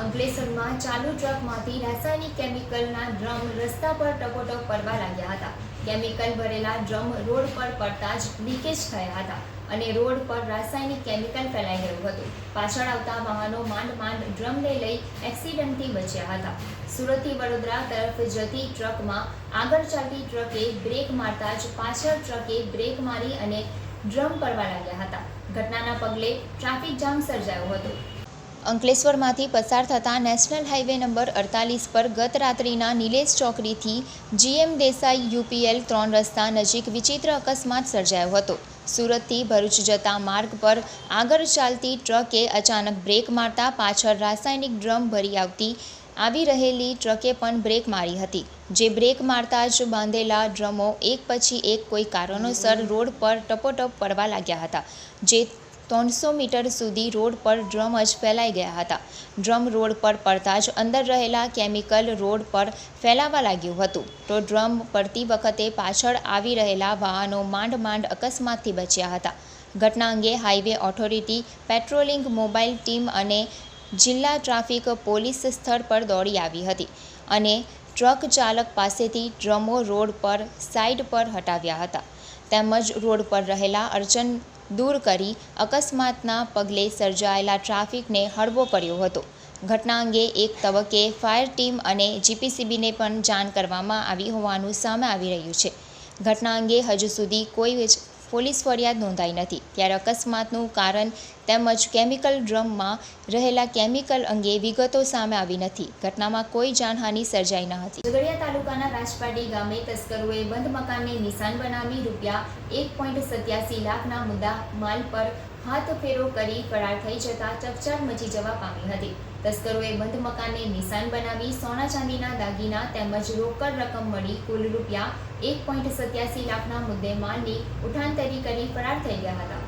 અંકલેશ્વરમાં ચાલુ ટ્રકમાંથી રાસાયણિક કેમિકલના ડ્રમ રસ્તા પર ટકોટક પડવા લાગ્યા હતા. કેમિકલ ભરેલા ડ્રમ રોડ પર પડતા જ લીકેજ થયા હતા અને રોડ પર રાસાયણિક કેમિકલ ફેલાઈ ગયું હતું. પાછળ આવતા વાહનો માંડ માંડ ડ્રમને લઈ એક્સિડન્ટથી બચ્યા હતા. સુરતથી વડોદરા તરફ જતી ટ્રકમાં આગળ ચાલતી ટ્રકે બ્રેક મારતા જ પાછળ ટ્રકે બ્રેક મારી અને ડ્રમ પડવા લાગ્યા હતા. ઘટનાના પગલે ટ્રાફિક જામ સર્જાયો હતો. અંકલેશ્વરમાંથી પસાર થતા નેશનલ હાઇવે નંબર અડતાલીસ પર ગત રાત્રિના નિલેશ ચોકડીથી જીએમ દેસાઈ યુપીએલ ત્રણ રસ્તા નજીક વિચિત્ર અકસ્માત સર્જાયો હતો. સુરતથી ભરૂચ જતા માર્ગ પર આગળ ચાલતી ટ્રકે અચાનક બ્રેક મારતા પાછળ રાસાયણિક ડ્રમ ભરી આવતી આવી રહેલી ટ્રકે પણ બ્રેક મારી હતી. જે બ્રેક મારતા જ બાંધેલા ડ્રમો એક પછી એક કોઈ કારણોસર રોડ પર ટપોટપ પડવા લાગ્યા હતા. જે ત્રણસો મીટર સુધી રોડ પર ડ્રમ જ ફેલાઈ ગયા હતા. ડ્રમ રોડ પર પડતા જ અંદર રહેલા કેમિકલ રોડ પર ફેલાવા લાગ્યું હતું. તો ડ્રમ પડતી વખતે પાછળ આવી રહેલા વાહનો માંડ માંડ અકસ્માતથી બચ્યા હતા. ઘટના અંગે highway authority, patrolling mobile team અને જિલ્લા ટ્રાફિક પોલીસ સ્થળ પર દોડી આવી હતી અને ટ્રક ચાલક પાસેથી ડ્રમો રોડ પર સાઇડ પર હટાવ્યા હતા. તેમજ રોડ પર રહેલા અડચણ દૂર કરી અકસ્માતના પગલે સર્જાયેલા ટ્રાફિકને હળવો કર્યો હતો. ઘટના અંગે એક તબક્કે ફાયર ટીમ અને જીપીસીબીને પણ જાણ કરવામાં આવી હોવાનું સામે આવી રહ્યું છે. ઘટના અંગે હજુ સુધી કોઈ જ પોલીસ ફરિયાદ નોંધાઈ નથી. ત્યારે અકસ્માતનું કારણ તેમજ કેમિકલ ડ્રમમાં રહેલા કેમિકલ અંગે વિગતો સામે આવી નથી. ઘટનામાં કોઈ જાનહાનિ સર્જાઈ ન હતી. ઝઘડિયા તાલુકાના રાજપાડી ગામે તસ્કરોએ બંધ મકાનને નિશાન બનાવી રૂપિયા એક પોઈન્ટ સત્યાસી લાખના મુદ્દા માલ પર હાથ ફેરો કરી ફરાર થઈ જતા ચકચાર મચી જવા પામી હતી. તસ્કરોએ બંધ મકાનને નિશાન બનાવી સોના ચાંદીના દાગીના તેમજ રોકડ રકમ મળી કુલ રૂપિયા એક પોઈન્ટ સત્યાસી લાખના મુદ્દે માલની ઉઠાંતરી કરી ફરાર થઈ ગયા હતા.